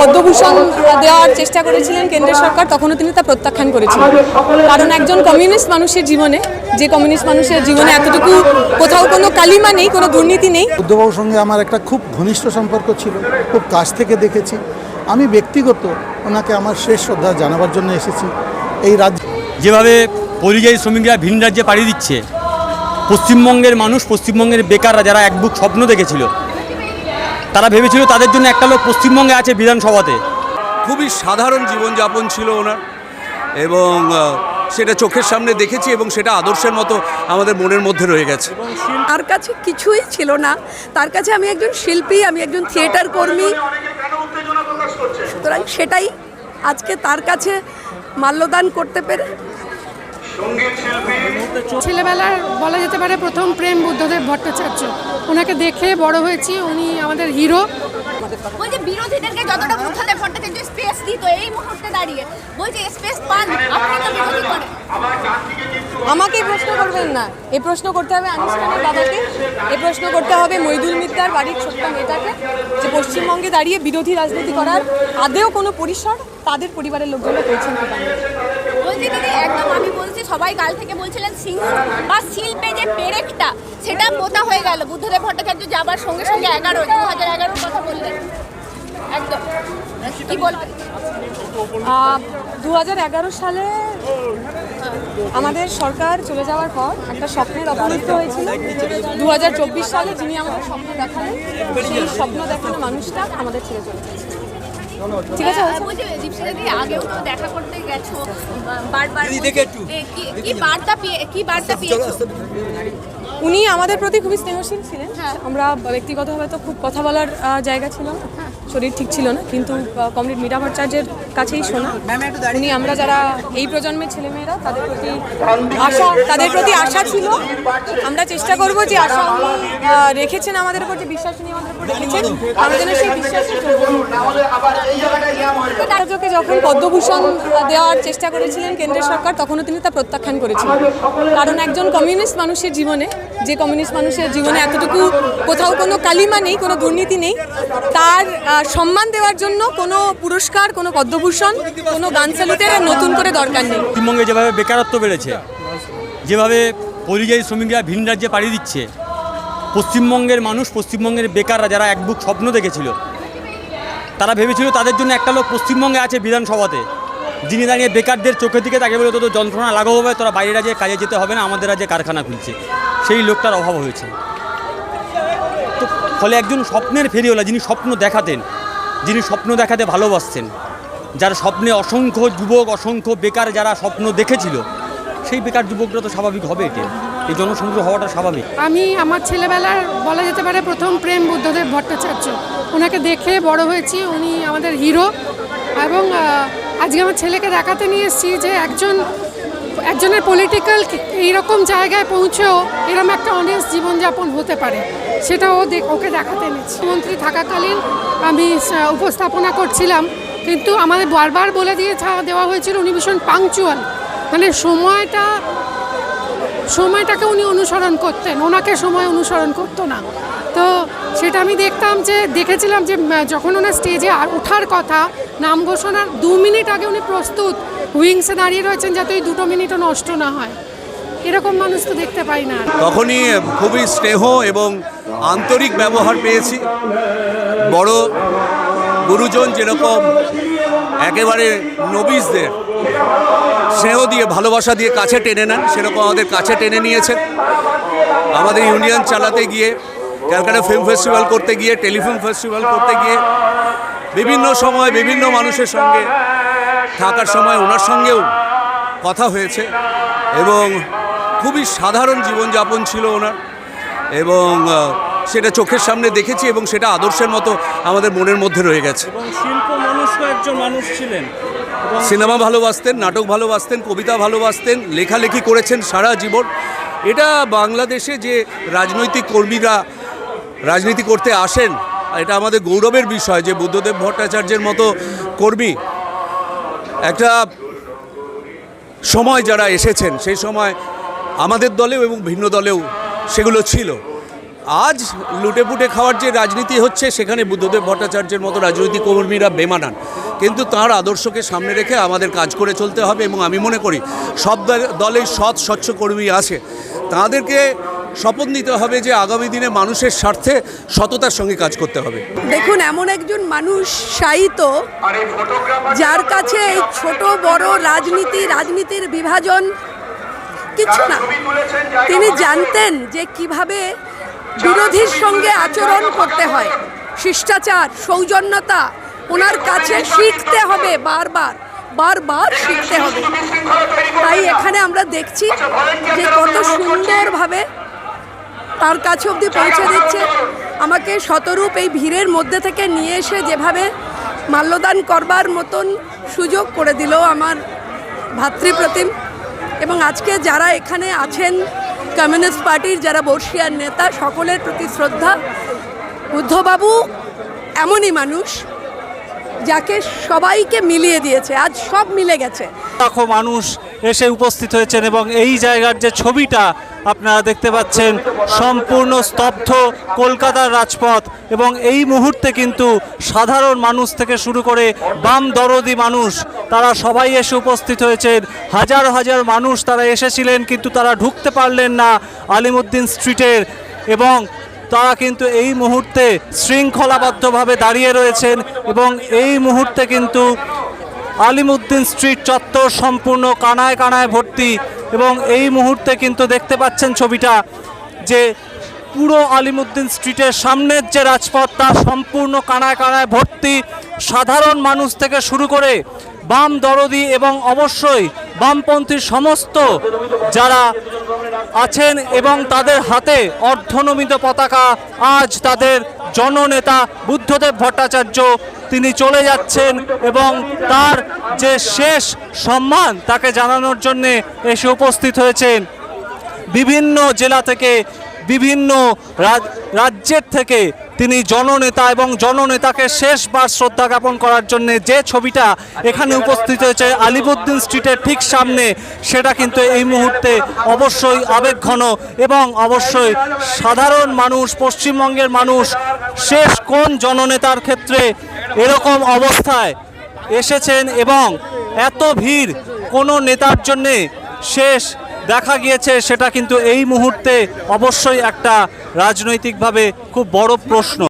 পদ্মভূষণ দেওয়ার চেষ্টা করেছিলেন কেন্দ্রের সরকার তখনও তিনি তা প্রত্যাখ্যান করেছিলেন। কারণ একজন কমিউনিস্ট মানুষের জীবনে যে কমিউনিস্ট মানুষের জীবনে এতটুকু কোথাও কোনো কালিমা নেই কোনো দুর্নীতি নেই। বুদ্ধবাবুর সঙ্গে আমার একটা খুব ঘনিষ্ঠ সম্পর্ক ছিল খুব কাছ থেকে দেখেছি। আমি ব্যক্তিগত ওনাকে আমার শেষ শ্রদ্ধা জানাবার জন্য এসেছি। এই রাজ্য যেভাবে পরিযায়ী শ্রমিকরা ভিন রাজ্যে পাড়ি দিচ্ছে পশ্চিমবঙ্গের মানুষ পশ্চিমবঙ্গের বেকাররা যারা এক বুক স্বপ্ন দেখেছিল তারা ভেবেছিল তাদের জন্য একটা লোক পশ্চিমবঙ্গে আছে বিধানসভাতে। খুবই সাধারণ জীবনযাপন ছিল ওনার এবং সেটা চোখের সামনে দেখেছি এবং সেটা আদর্শের মতো আমাদের মনের মধ্যে রয়ে গেছে। তার কাছে কিছুই ছিল না। তার কাছে আমি একজন শিল্পী আমি একজন থিয়েটার কর্মী। সুতরাং সেটাই আজকে তার কাছে মাল্যদান করতে পেরে। ছেলেবেলার বলা যেতে পারে প্রথম প্রেম বুদ্ধদেব ভট্টাচার্য। ওনাকে দেখে বড় হয়েছি উনি আমাদের হিরো। বলছে বিরোধীদেরকে যতটা বুদ্ধদেব ভট্টাচার্য স্পেস দিত এই মুহূর্তে দাঁড়িয়ে। বলছে স্পেস পান আপনি তো বিরোধী করেন। আমাকে এই প্রশ্ন করবেন না। এই প্রশ্ন করতে হবে আনুষ্ঠানিক বাবাকে। এই প্রশ্ন করতে হবে মইদুল মিত্রার বাড়ির ছোট্ট মেয়েটাকে যে পশ্চিমবঙ্গে দাঁড়িয়ে বিরোধী রাজনীতি করার আদেও কোনো পরিসর তাদের পরিবারের লোকজনরা পেয়েছেন কি বলছে দিদি একদম আমি বলছি, সবাই কাল থেকে বলছিলেন সিংহ বা শিল্পে যে পেরেকটা, সেটা পোতা হয়ে গেল। বুদ্ধদেব ভট্টাচার্য যাবার সঙ্গে সঙ্গে এগারো দু হাজার এগারোর কথা বললেন। একদম। কি বলবেন? দু হাজার এগারো সালে আমাদের সরকার চলে যাওয়ার পর একটা স্বপ্নের অপমৃত্যু হয়েছিল। দু হাজার চব্বিশ সালে যিনি আমাদের স্বপ্ন দেখালেন, সেই স্বপ্ন দেখানো মানুষটা আমাদের ছেড়ে চলে গেছে। ঠিক আছে হ্যাঁ, বলছি দীপশিতা দিদি আগেও তো দেখা করতে গেছো বারবার কি বার্তা পেয়ে কি বার্তা পেয়েছ উনি আমাদের প্রতি খুবই স্নেহশীল ছিলেন। আমরা ব্যক্তিগতভাবে তো খুব কথা বলার জায়গা ছিল শরীর ঠিক ছিল না কিন্তু কমরেড মীরা ভট্টাচার্যের কাছেই শোনা। উনি আমরা যারা এই প্রজন্মের ছেলেমেয়েরা তাদের প্রতি আশা তাদের প্রতি আশা ছিল। আমরা চেষ্টা করব যে আশা উনি রেখেছেন আমাদের উপর যে বিশ্বাস উনি আমাদের উপর রেখেছেন। আমরা যেন সেই বিশ্বাসে রাজ্যকে যখন পদ্মভূষণ দেওয়ার চেষ্টা করেছিলেন কেন্দ্রের সরকার তখনও তিনি তা প্রত্যাখ্যান করেছিলেন। কারণ একজন কমিউনিস্ট মানুষের জীবনে যে কমিউনিস্ট মানুষের জীবনে এতটুকু কোথাও কোনো কালিমা নেই, কোনো দুর্নীতি নেই, তার সম্মান দেওয়ার জন্য কোনো পুরস্কার, কোনো পদ্মভূষণ, কোনো গান স্যালুটের নতুন করে দরকার নেই। পশ্চিমবঙ্গে যেভাবে বেকারত্ব বেড়েছে, যেভাবে পরিযায়ী শ্রমিকরা ভিন রাজ্যে পাড়ি দিচ্ছে, পশ্চিমবঙ্গের মানুষ, পশ্চিমবঙ্গের বেকাররা যারা এক বুক স্বপ্ন দেখেছিল, তারা ভেবেছিল তাদের জন্য একটা লোক পশ্চিমবঙ্গে আছে বিধানসভাতে, যিনি দাঁড়িয়ে বেকারদের চোখের দিকে তাকে বলে তোদের যন্ত্রণা লাঘব হবে, তোরা বাইরে রাজ্যে কাজে যেতে হবে না, আমাদের রাজ্যে কারখানা খুলছে। সেই লোকটার অভাব হয়েছে। তো ফলে একজন স্বপ্নের ফেরিওয়ালা যিনি স্বপ্ন দেখাতেন, যিনি স্বপ্ন দেখাতে ভালোবাসতেন, যার স্বপ্নে অসংখ্য যুবক, অসংখ্য বেকার যারা স্বপ্ন দেখেছিল, সেই বেকার যুবকরা তো স্বাভাবিক হবে এটি এই জনসমুদ্র হওয়াটা স্বাভাবিক। আমি আমার ছেলেবেলার বলা যেতে পারে প্রথম প্রেম বুদ্ধদেব ভট্টাচার্য। ওনাকে দেখে বড় হয়েছি, উনি আমাদের হিরো। এবং আজকে আমার ছেলেকে দেখাতে নিয়ে এসেছি যে একজন একজনের পলিটিক্যাল এইরকম জায়গায় পৌঁছেও এরকম একটা অনেস্ট জীবনযাপন হতে পারে সেটা ও ওকে দেখাতে এনেছি। মন্ত্রী থাকাকালীন আমি উপস্থাপনা করছিলাম, কিন্তু আমাদের বারবার বলে দিয়ে দেওয়া হয়েছিল উনি ভীষণ পাংচুয়াল মানে সময়টা, সময়টাকে উনি অনুসরণ করতেন, ওনাকে সময় অনুসরণ করতো না। তো সেটা আমি দেখতাম যে, দেখেছিলাম যে যখন ওনার স্টেজে আর ওঠার কথা, নাম ঘোষণার দু মিনিট আগে উনি প্রস্তুত উইংসে দাঁড়িয়ে রয়েছেন যাতে ওই দুটো মিনিটও নষ্ট না হয়। এরকম মানুষ তো দেখতে পাই না। তখনই খুবই স্নেহ এবং আন্তরিক ব্যবহার পেয়েছি। বড় গুরুজন যেরকম একেবারে নবিসদের, স্নেহ দিয়ে, ভালোবাসা দিয়ে কাছে টেনে নেন, সেরকম আমাদের কাছে টেনে নিয়েছেন। আমাদের ইউনিয়ন চালাতে গিয়ে, ক্যালকাটা ফিল্ম ফেস্টিভ্যাল করতে গিয়ে, টেলিফিল্ম ফেস্টিভ্যাল করতে গিয়ে, বিভিন্ন সময় বিভিন্ন মানুষের সঙ্গে থাকার সময় ওনার সঙ্গেও কথা হয়েছে এবং খুবই সাধারণ জীবনযাপন ছিল ওনার এবং সেটা চোখের সামনে দেখেছি এবং সেটা আদর্শের মতো আমাদের মনের মধ্যে রয়ে গেছে। এবং শিল্প মনস্ক একজন মানুষ ছিলেন। সিনেমা ভালোবাসতেন নাটক ভালোবাসতেন কবিতা ভালোবাসতেন লেখালেখি করেছেন সারা জীবন। এটা বাংলাদেশে যে রাজনৈতিক কর্মীরা রাজনীতি করতে আসেন এটা আমাদের গৌরবের বিষয় যে বুদ্ধদেব ভট্টাচার্যের মতো কর্মী একটা সময় যারা এসেছেন, সেই সময় আমাদের দলেও এবং ভিন্ন দলেও সেগুলো ছিল। আজ লুটেপুটে খাওয়ার যে রাজনীতি হচ্ছে, সেখানে বুদ্ধদেব ভট্টাচার্যের মতো রাজনৈতিক কর্মীরা বেমানান। কিন্তু তার আদর্শকে সামনে রেখে আমাদের কাজ করে চলতে হবে এবং আমি মনে করি, সব দল- দলেই সৎ স্বচ্ছ কর্মী আছে। তাদেরকে শপথ নিতে হবে যে আগামী দিনে মানুষের স্বার্থে সততার সঙ্গে কাজ করতে হবে। দেখুন, এমন একজন মানুষ সাহিত্য যার কাছে এই ছোট, বড় রাজনীতি, রাজনীতির বিভাজন কিছু না। তিনি জানতেন যে কীভাবে বিরোধীর সঙ্গে আচরণ করতে হয়। শিষ্টাচার, সৌজন্যতা, ওনার কাছে শিখতে হবে বারবার বারবার শিখতে হবে। তাই এখানে আমরা দেখছি যে কত সুন্দরভাবে তার কাছে অবধি পৌঁছে দিচ্ছে। আমাকে শতরূপ এই ভিড়ের মধ্যে থেকে নিয়ে এসে যেভাবে মাল্যদান করবার মতন সুযোগ করে দিল আমার ভাতৃপ্রতিম। এবং আজকে যারা এখানে আছেন, কমিউনিস্ট পার্টির যারা বর্ষিয়ার নেতা, সকলের প্রতি শ্রদ্ধা। বুদ্ধবাবু এমনই মানুষ, যাকে সবাইকে মিলিয়ে দিয়েছে। আজ সব মিলে গেছে। লাখো মানুষ এসে উপস্থিত হয়েছেন এবং এই জায়গার যে ছবিটা আপনারা দেখতে পাচ্ছেন সম্পূর্ণ স্তব্ধ কলকাতার রাজপথ এবং এই মুহূর্তে কিন্তু সাধারণ মানুষ থেকে শুরু করে বাম দরদি মানুষ, তারা সবাই এসে উপস্থিত হয়েছেন। হাজার হাজার মানুষ তারা এসেছিলেন কিন্তু তারা ঢুকতে পারলেন না আলিমুদ্দিন স্ট্রিটের এবং তারা কিন্তু এই মুহূর্তে শৃঙ্খলাবদ্ধভাবে দাঁড়িয়ে রয়েছেন এবং এই মুহূর্তে কিন্তু আলিমুদ্দিন স্ট্রিট চত্বর সম্পূর্ণ কানায় কানায় ভর্তি এবং এই মুহূর্তে কিন্তু দেখতে পাচ্ছেন ছবিটা যে পুরো আলিমুদ্দিন স্ট্রিটের সামনের যে রাজপথ, তা সম্পূর্ণ কানায় কানায় ভর্তি। সাধারণ মানুষ থেকে শুরু করে বাম দরদি এবং অবশ্যই বামপন্থী সমস্ত যারা আছেন এবং তাদের হাতে অর্ধনমিত পতাকা আজ তাদের জননেতা বুদ্ধদেব ভট্টাচার্য তিনি চলে যাচ্ছেন এবং তার যে শেষ সম্মান তাকে জানানোর জন্যে এসে উপস্থিত হয়েছেন। বিভিন্ন জেলা থেকে বিভিন্ন রাজ- রাজ্যের থেকে তিনি জননেতা এবং জননেতাকে শেষবার শ্রদ্ধা জ্ঞাপন করার জন্য যে ছবিটা এখানে উপস্থিত হয়েছে আলিবুদ্দিন স্ট্রিটের ঠিক সামনে, সেটা কিন্তু এই মুহূর্তে অবশ্যই আবেগঘন এবং অবশ্যই সাধারণ মানুষ, পশ্চিমবঙ্গের মানুষ, শেষ কোন জননেতার ক্ষেত্রে এরকম অবস্থায় এসেছেন এবং এত ভিড় কোনো নেতার জন্যে শেষ দেখা গিয়েছে সেটা কিন্তু এই মুহূর্তে অবশ্যই একটা রাজনৈতিকভাবে খুব বড় প্রশ্ন।